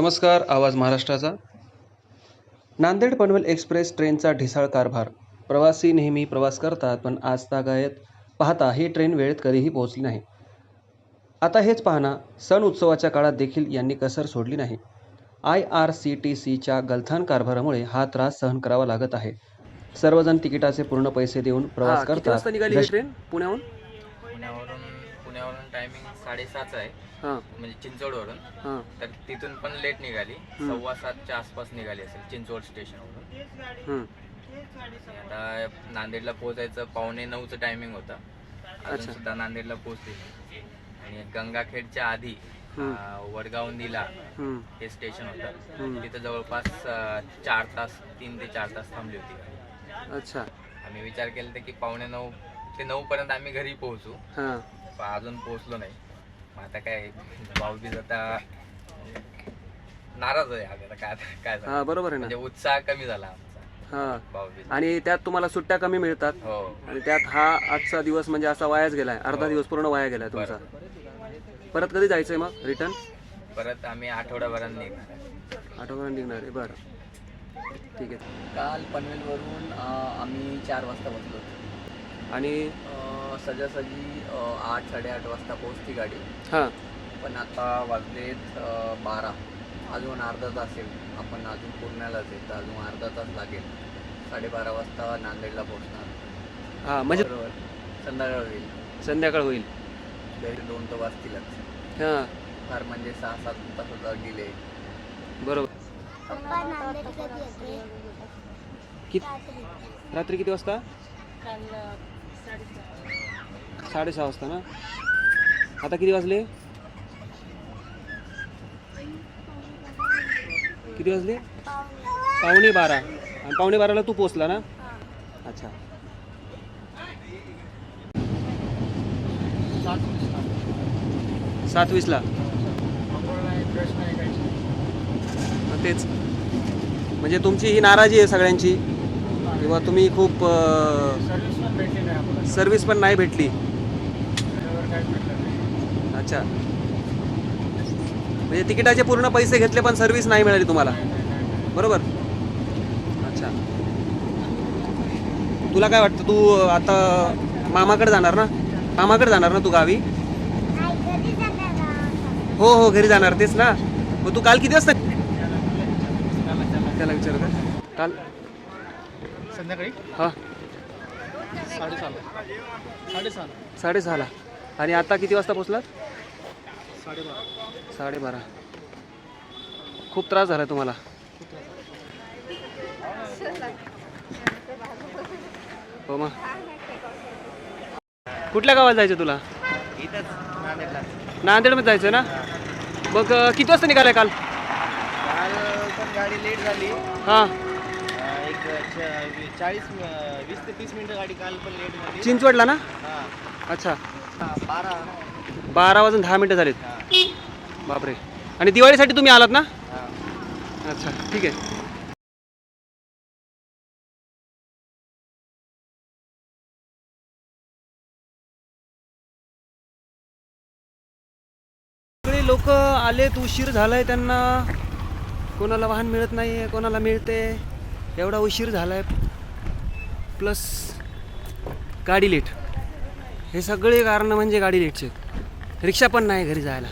नमस्कार आवाज महाराष्ट्राचा. नांदेड पनवेल एक्सप्रेस ट्रेनचा ढिसाळ कारभार. प्रवासी नेहमी प्रवास करतात पण आज तागायत पाहता ही ट्रेन वेळेत कधीही पोहोचली नाही. आता हेच पाहना सण उत्सवाच्या काळात देखील यांनी कसर सोडली नाही. आय आर सी टी सीच्या गलथान कारभारामुळे हा त्रास सहन करावा लागत आहे. सर्वजण तिकिटाचे पूर्ण पैसे देऊन प्रवास करतात. ट्रेन पुण्याहून? पुण्यावरून टायमिंग साडेसातचं आहे. हां. म्हणजे चिंचवडवरून. हां. तर तिथून पण लेट निघाली. सव्वा सातच्या आसपास निघाली असेल चिंचवड स्टेशनवरून. हं. आता नांदेडला पोहोचायचं पावणे नऊचं टायमिंग होतं. अजून सुद्धा नांदेडला पोहोचते आणि गंगाखेडच्या आधी अं, वडगावंदीला हं. हे स्टेशन होतं. तिथं जवळपास अं, चार तास तीन ते चार तास थांबली होती. गाडी अच्छा. आम्ही विचार केला होता की पावणे नऊ ते नऊ पर्यंत आम्ही घरी पोहोचू. हां. पण अजून पोहोचलो नाही. मग आता काय भाऊबीज आता नाराज आहे आता काय काय झालं? हां बरोबर आहे म्हणजे ना उत्साह कमी झाला आमचा हां. भाऊबीज. आणि त्यात तुम्हाला सुट्ट्या कमी मिळतात. हो. आणि त्यात हा आजचा दिवस म्हणजे असा वायाच गेलाय. अर्धा दिवस पूर्ण वाया गेलाय तुमचा. परत कधी जायचंय मग रिटर्न परत आम्ही आठवड्याभरात निघणार आहे. आठवड्यात निघणार आहे बरं. ठीक आहे. काल पनवेलवरून अ, आम्ही चार वाजता बसलो होतो. आणि? अ, आठ साडेआठ वाजता पोहोचती गाडी. हां. पण आता वाजलेत अ, बारा. अजून अर्धा तास येईल. आपण अजून पुण्यालाच आहे तर अजून अर्धा तास लागेल. साडेबारा वाजता नांदेडला पोहोचणार. हां म्हणजे बरोबर. संध्याकाळ होईल. संध्याकाळ होईल. घरी दोन तर वाजतीलच. हां. फार म्हणजे सहा सात तासाचा डिले बरोबर. पप्पा नांदेड कधी येते किती रात्री किती वाजता? साडेसहा वाजता ना? आता किती वाजले? किती वाजले? पावणे बारा. आणि पावणे बाराला तू पोचला ना? अच्छा. सात वीसला तेच. म्हणजे तुमची ही नाराजी आहे सगळ्यांची. किंवा तुम्ही खूप सर्विस पण नाही भेटली. अच्छा. म्हणजे तिकिटाचे पूर्ण पैसे घेतले पण सर्व्हिस नाही मिळाली तुम्हाला? बरोबर? अच्छा. तुला काय वाटतं तू आता मामाकडे जाणार ना? मामाकडे जाणार ना तू गावी? हो हो घरी जाणार तेच ना. मग तू काल किती वाजता त्याला विचार का? काल संध्याकाळी? हा. साडेसहाला. साडेसहाला. आणि आता किती वाजता पोचलात साडेबारा. खूप त्रास झाला तुम्हाला. हो मग. कुठल्या गावाला जायचं तुला? नांदेडमध्ये जायचं ना? मग किती वाजता निघालाय काल? काल पण गाडी लेट झाली. हां. एक चाळीस वीस ते तीस मिनिटं गाडी काल पण लेट झाली. चिंचवडला ना? हां. अच्छा. बारा. बारा वाजून दहा मिनटं झालेत. बापरे. आणि दिवाळीसाठी तुम्ही आलात ना? अच्छा ठीक आहे. सगळे लोक आलेत उशीर झालाय त्यांना. कोणाला वाहन मिळत नाही आहे कोणाला मिळते. एवढा उशीर झालाय. प्लस गाडी लेट हे सगळे कारण म्हणजे गाडी लेटचे रिक्षा पण नाही घरी जायला.